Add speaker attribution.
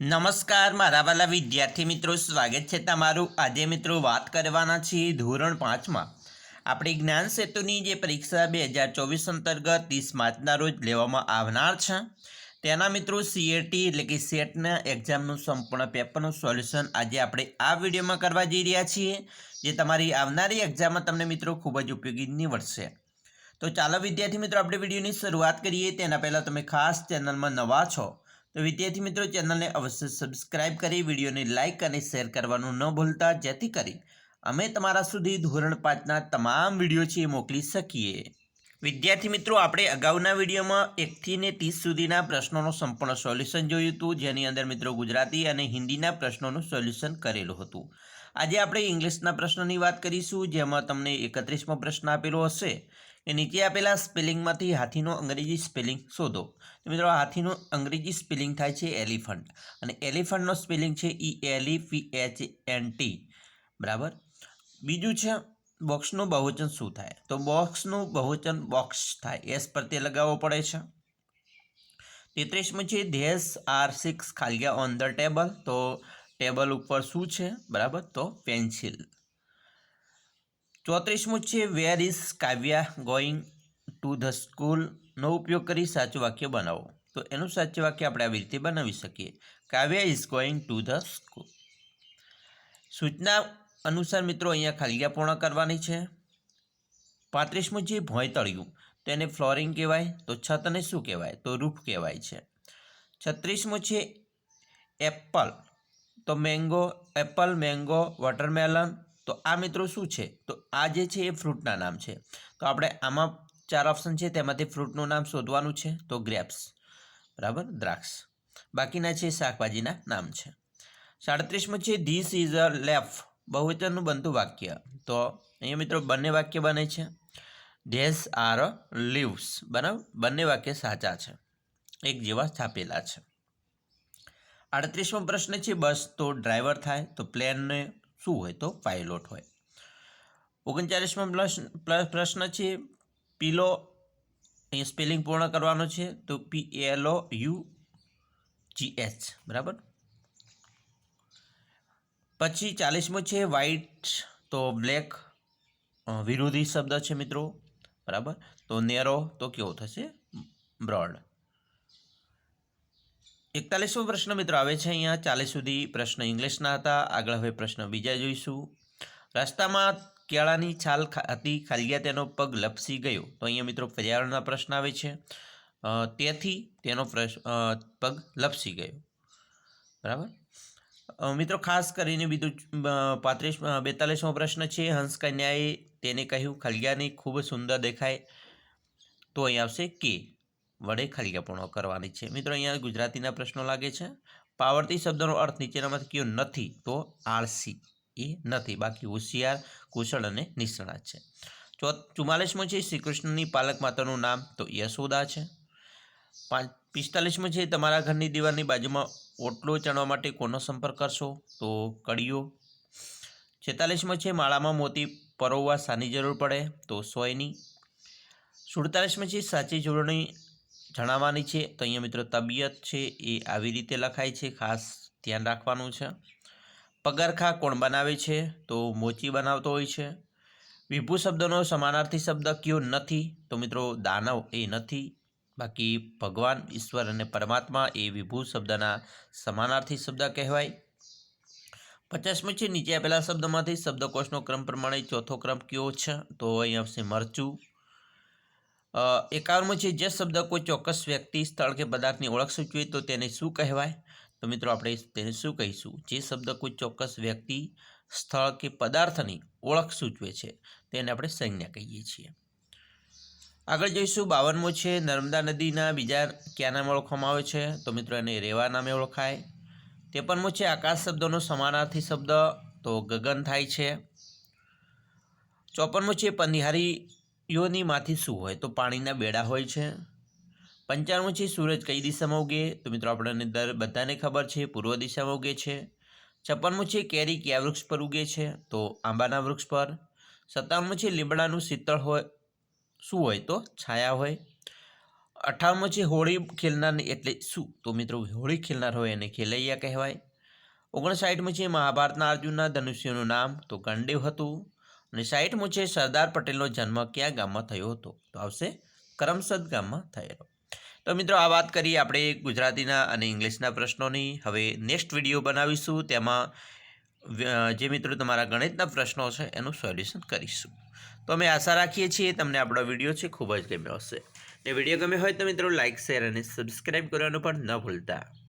Speaker 1: નમસ્કાર, મારા વાલા વિદ્યાર્થી મિત્રો. સ્વાગત છે તમારું. આજે મિત્રો વાત કરવાના છીએ ધોરણ પાંચમાં. આપણી જ્ઞાન સેતુની જે પરીક્ષા બે હજાર ચોવીસ અંતર્ગત ત્રીસ માર્ચના રોજ લેવામાં આવનાર છે. તેના મિત્રો સીએટી એટલે કે સેટના એક્ઝામનું સંપૂર્ણ પેપરનું સોલ્યુશન આજે આપણે આ વિડીયોમાં કરવા જઈ રહ્યા છીએ, જે તમારી આવનારી એક્ઝામમાં તમને મિત્રો ખૂબ જ ઉપયોગી નીવડશે. તો ચાલો વિદ્યાર્થી મિત્રો, આપણે વિડીયોની શરૂઆત કરીએ. તેના પહેલાં તમે ખાસ ચેનલમાં નવા છો તો વિદ્યાર્થી મિત્રો, ચેનલને અવશ્ય સબસ્ક્રાઇબ કરી, વિડીયોને લાઇક અને શેર કરવાનું ન ભૂલતા. જેથી કરી અમે તમારા સુધી ધોરણ પાંચના તમામ વીડિયો છે એ મોકલી શકીએ. વિદ્યાર્થી મિત્રો, આપણે અગાઉના વિડીયોમાં એકથી ને ત્રીસ સુધીના પ્રશ્નોનું સંપૂર્ણ સોલ્યુશન જોયું હતું. જેની અંદર મિત્રો ગુજરાતી અને હિન્દીના પ્રશ્નોનું સોલ્યુશન કરેલું હતું. આજે આપણે ઇંગ્લિશના પ્રશ્નોની વાત કરીશું, જેમાં તમને એકત્રીસમો પ્રશ્ન આપેલો હશે. એ નીચે આપેલા સ્પેલિંગમાંથી હાથીનો અંગ્રેજી સ્પેલિંગ શોધો. તો મિત્રો હાથીનું અંગ્રેજી સ્પેલિંગ થાય છે એલિફન્ટ. અને એલિફન્ટનો સ્પેલિંગ છે E L P H N T. બરાબર? બીજું છે, બોક્સનું બહુવચન શું થાય? તો બોક્સનું બહુવચન બોક્સ થાય. એસ પ્રત્યે લગાવવો પડે છે. તેત્રીસમું છે, ધેસ આર સિક્સ ખાલિયા ઓન ધ ટેબલ તો ટેબલ ઉપર શું છે? બરાબર? તો પેન્સિલ. ચોત્રીસમું છે where is Kavya going to the સ્કૂલનો ઉપયોગ કરી સાચું વાક્ય બનાવો. તો એનું સાચું વાક્ય આપણે આવી રીતે બનાવી શકીએ. Kavya is going to the school સૂચના અનુસાર મિત્રો અહીંયા ખાલિયા પૂર્ણ કરવાની છે. પાંત્રીસમું છે ભોંયતળિયું તો એને ફ્લોરિંગ કહેવાય, તો છતને શું કહેવાય? તો રૂફ કહેવાય છે. છત્રીસમું છે એપલ તો મેંગો એપલ મેંગો વોટરમેલન તો આ મિત્રો શું છે? તો આ જે છે એ ફ્રૂટના નામ છે. તો આપણે આમાં ચાર ઓપ્શન છે, તેમાંથી ફ્રૂટનું નામ શોધવાનું છે. તો ગ્રેપ્સ બરાબર? દ્રાક્ષ. બાકીના છે શાકભાજીના નામ છે. સાડત્રીસમાં છે ધીસ ઇઝ અ લેફ બહુવચનનું બનતું વાક્ય. તો અહીંયા મિત્રો બંને વાક્ય બને છે. ધેસ આર લીવ્સ બરાબર? બંને વાક્ય સાચા છે. એક જેવા છાપેલા છે. આડત્રીસમો પ્રશ્ન છે, બસ તો ડ્રાઈવર થાય. તો પ્લેનને શું હોય તો પાયલોટ હોય. ઓગણચાલીસમો પ્રશ્ન છે, પીલો અહીં સ્પેલિંગ પૂર્ણ કરવાનો છે, તો P L O U G H બરાબર? પછી ચાલીસમો છે વ્હાઈટ તો બ્લેક વિરોધી શબ્દ છે મિત્રો, બરાબર? તો નેરો તો કેવો થશે? બ્રોડ. એકતાલીસમો પ્રશ્ન મિત્રો આવે છે અહીંયા. ચાલીસ સુધી પ્રશ્ન ઇંગ્લિશના હતા. આગળ હવે પ્રશ્ન બીજા જોઈશું. રસ્તામાં કેળાની છાલ હતી, ખાલિયા, તેનો પગ લપસી ગયો. તો અહીંયા મિત્રો પર્યાવરણના પ્રશ્ન આવે છે. તેથી તેનો પગ લપસી ગયો. બરાબર? મિત્રો ખાસ કરીને બીજું પાંત્રીસ બેતાલીસમો પ્રશ્ન છે. હંસકન્યાએ તેને કહ્યું, ખલિયાની ખૂબ સુંદર દેખાય. તો અહીં આવશે કે વડે પૂર્ણ કરવાની છે. મિત્રો, અહીંયા ગુજરાતીના પ્રશ્નો લાગે છે. પાવરતી શબ્દનો અર્થ નીચેનામાંથી કયો નથી, તો આળસી. એ નથી. બાકી હોશિયાર, કુશળ અને નિષ્ણાત છે. ચો, ચુમ્માલીસમો છે શ્રી કૃષ્ણની પાલક માતાનું નામ, તો યશોદા છે. પાંચ, પિસ્તાલીસમો છે, તમારા ઘરની દીવારની બાજુમાં ઓટલો ચણવા માટે કોનો સંપર્ક કરશો, તો કડીઓ છેતાલીસમો છે, માળામાં મોતી પરોવવા શાની જરૂર પડે, તો સોયની. સુડતાલીસમાં છે, સાચી જોડણી જણાવવાની છે. તો અહીંયા મિત્રો તબિયત છે એ આવી રીતે લખાય છે. ખાસ ધ્યાન રાખવાનું છે. પગરખા કોણ બનાવે છે? તો મોચી બનાવતો હોય છે. વિભુ શબ્દનો સમાનાર્થી શબ્દ કયો નથી? તો મિત્રો દાનવ એ નથી. બાકી ભગવાન, ઈશ્વર અને પરમાત્મા એ વિભુ શબ્દના સમાનાર્થી શબ્દ કહેવાય. પચાસમું છે. નીચે આપેલા શબ્દમાંથી શબ્દકોશનો ક્રમ પ્રમાણે ચોથો ક્રમ કયો છે? તો અહીં આવશે મરચું. એકાવનમું છે, જે શબ્દ કોઈ ચોક્કસ વ્યક્તિ સ્થળ કે પદાર્થની ઓળખ સૂચવે તો તેને શું કહેવાય? તો મિત્રો આપણે તેને શું કહીશું? જે શબ્દ કોઈ ચોક્કસ વ્યક્તિ સ્થળ કે પદાર્થની ઓળખ સૂચવે છે, તેને આપણે સંજ્ઞા કહીએ છીએ. આગળ જોઈશું. બાવનમો છે, નર્મદા નદીના બીજા ક્યાં નામે ઓળખવામાં આવે છે? તો મિત્રો એને રેવા નામે ઓળખાય. ત્રેપનમો છે, આકાશ શબ્દનો સમાનાર્થી શબ્દ તો ગગન થાય છે. ચોપનમો છે પંદિહારીઓની માંથી શું હોય? તો પાણીના બેડા હોય છે. પંચાણું છે સૂરજ કઈ દિશામાં ઉગે? તો મિત્રો આપણને દર બધાને ખબર છે, પૂર્વ દિશામાં ઉગે છે. છપ્પનમું છે કેરી કયા વૃક્ષ પર ઉગે છે? તો આંબાના વૃક્ષ પર. સત્તાવનમું છે લીમડાનું શીતળ હોય, શું હોય? તો છાયા હોય. અઠાવનમાં છે હોળી ખેલનાર એટલે શું? તો મિત્રો હોળી ખેલનાર હોય એને ખેલૈયા કહેવાય. ઓગણસાઠમાં છે મહાભારતના અર્જુનના ધનુષ્યનું નામ, તો કંડેવ હતું. અને સાઠમાં છે સરદાર પટેલનો જન્મ ક્યાં ગામમાં થયો હતો? તો આવશે કરમસદ ગામમાં થયેલો. તો મિત્રો, આ વાત કરીએ આપણે ગુજરાતીના અને ઇંગ્લિશના પ્રશ્નોની. હવે નેક્સ્ટ વીડિયો બનાવીશું. તેમાં જે મિત્રો તમારા ગણિતના પ્રશ્નો છે, એનું સોલ્યુશન કરીશું. તો અમે આશા રાખીએ છીએ તમને આપણો વીડિયો છે, ખૂબ જ ગમ્યો હશે. ને વીડિયો ગમ્યો હોય તો મિત્રો લાઇક શેર અને સબસ્ક્રાઈબ કરવાનું પણ ન ભૂલતા.